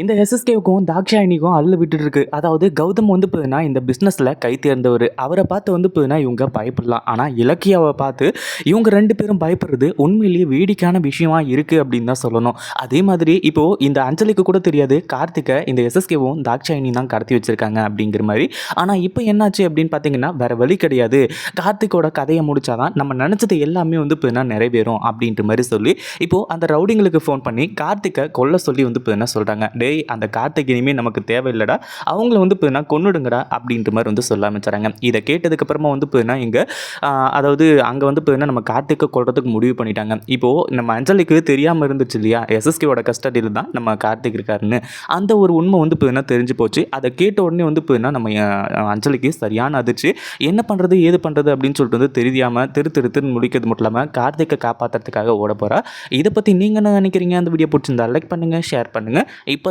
இந்த எஸ்எஸ்கேவுக்கும் தாக்ஷாயினிக்கும் அள்ளு விட்டுட்டு இருக்கு அதாவது கௌதம் வந்து போதுன்னா இந்த பிஸ்னஸில் கை தேர்ந்தவர். அவரை பார்த்து வந்து போதுன்னா இவங்க பயப்படலாம். ஆனால் இலக்கியாவை பார்த்து இவங்க ரெண்டு பேரும் பயப்படுறது உண்மையிலேயே வேடிக்கையான விஷயமா இருக்குது அப்படின்னு தான் சொல்லணும். அதே மாதிரி இப்போது இந்த அஞ்சலிக்கு கூட தெரியாது. கார்த்திகை இந்த எஸ்எஸ்கேவும் தாக்ஷாயினி தான் கடத்தி வச்சுருக்காங்க அப்படிங்கிற மாதிரி. ஆனால் இப்போ என்னாச்சு அப்படின்னு பார்த்தீங்கன்னா வேறு வழி கிடையாது. கார்த்திகோட கதையை முடிச்சாதான் நம்ம நினச்சது எல்லாமே வந்து போதுனா நிறைவேறும் அப்படின்ற மாதிரி சொல்லி இப்போது அந்த ரவுடிங்களுக்கு ஃபோன் பண்ணி கார்த்திகை கொல்ல சொல்லி வந்து போதுன்னா சொல்கிறாங்க டேய் அந்த கார்த்திக் நமக்கு தேவையில்லடா. அவங்கள வந்து போதுனா கொண்டுடுங்கடா அப்படின்ற மாதிரி வந்து சொல்ல ஆரம்பிச்சாங்க இதை கேட்டதுக்கப்புறமா வந்து போதுனா இங்கே அதாவது அங்கே வந்து போதுனா நம்ம கார்த்திக்கை கொள்றதுக்கு முடிவு பண்ணிட்டாங்க. இப்போது நம்ம அஞ்சலிக்கு தெரியாமல் இருந்துச்சு இல்லையா? எஸ்எஸ்கேவோட கஸ்டடியில் தான் நம்ம கார்த்திக் இருக்காருன்னு. அந்த ஒரு உண்மை வந்து போதுனா தெரிஞ்சு போச்சு. அதை கேட்ட உடனே வந்து போதுனா நம்ம அஞ்சலிக்கு சரியான அதிர்ச்சி. என்ன பண்ணுறது ஏது பண்ணுறது அப்படின்னு சொல்லிட்டு வந்து தெரியாமல் திரு திரு திரு முடிக்கிறது மட்டும் இல்லாமல் கார்த்திகை காப்பாற்றுறதுக்காக ஓட போகிறா இதை பற்றி நீங்கள் என்ன நினைக்கிறீங்க? அந்த வீடியோ பிடிச்சிருந்தா லைக் பண்ணுங்கள் ஷேர் பண்ணுங்கள் இப்போ